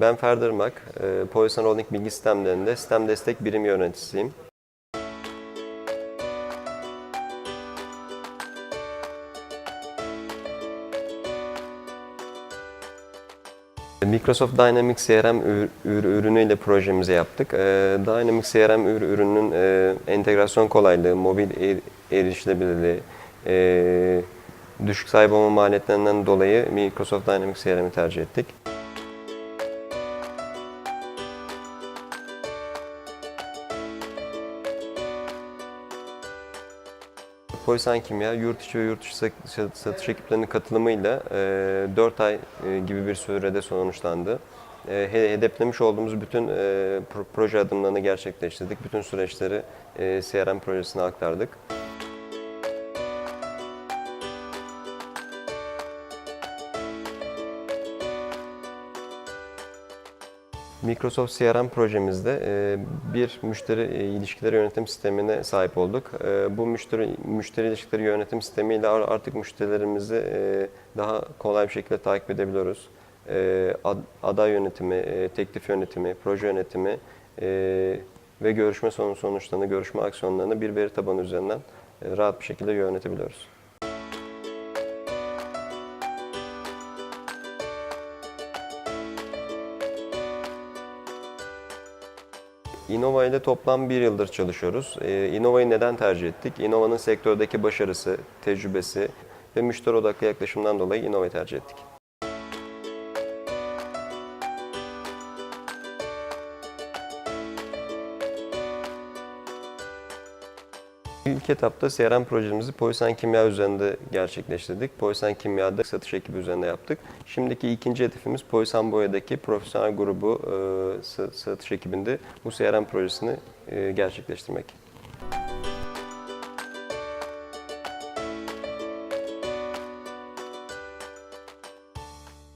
Ben Ferdi Irmak, e, Poysan Holding Bilgi Sistemlerinde Sistem Destek Birim Yöneticisiyim. Microsoft Dynamics CRM ür- ür- ürünüyle projemizi yaptık. Ee, Dynamics CRM ür- ürünün e, entegrasyon kolaylığı, mobil er- erişilebilirliği, e, düşük sahip olma maliyetlerinden dolayı Microsoft Dynamics CRM'i tercih ettik. Poysan Kimya, yurt içi ve yurt dışı sat- satış ekiplerinin katılımıyla 4 ay gibi bir sürede sonuçlandı. He- Hedeflemiş olduğumuz bütün pro- proje adımlarını gerçekleştirdik. Bütün süreçleri CRM projesine aktardık. Microsoft CRM projemizde e, bir müşteri e, ilişkileri yönetim sistemine sahip olduk. E, Bu müşteri müşteri ilişkileri yönetim sistemiyle ar- artık müşterilerimizi daha kolay bir şekilde takip edebiliyoruz. Ad- Aday yönetimi, teklif yönetimi, proje yönetimi ve görüşme sonu sonuçlarını, görüşme aksiyonlarını bir veri tabanı üzerinden rahat bir şekilde yönetebiliyoruz. Innova ile toplam bir yıldır çalışıyoruz. Ee, Innova'yı neden tercih ettik? Innova'nın sektördeki başarısı, tecrübesi ve müşteri odaklı yaklaşımdan dolayı Innova'yı tercih ettik. İlk etapta CRM projemizi Poysan Kimya üzerinde gerçekleştirdik. Poysan Kimya'da satış ekibi üzerinde yaptık. Şimdiki ikinci hedefimiz Poysan Boya'daki profesyonel grubu e, sa- satış ekibinde bu CRM projesini e, gerçekleştirmek.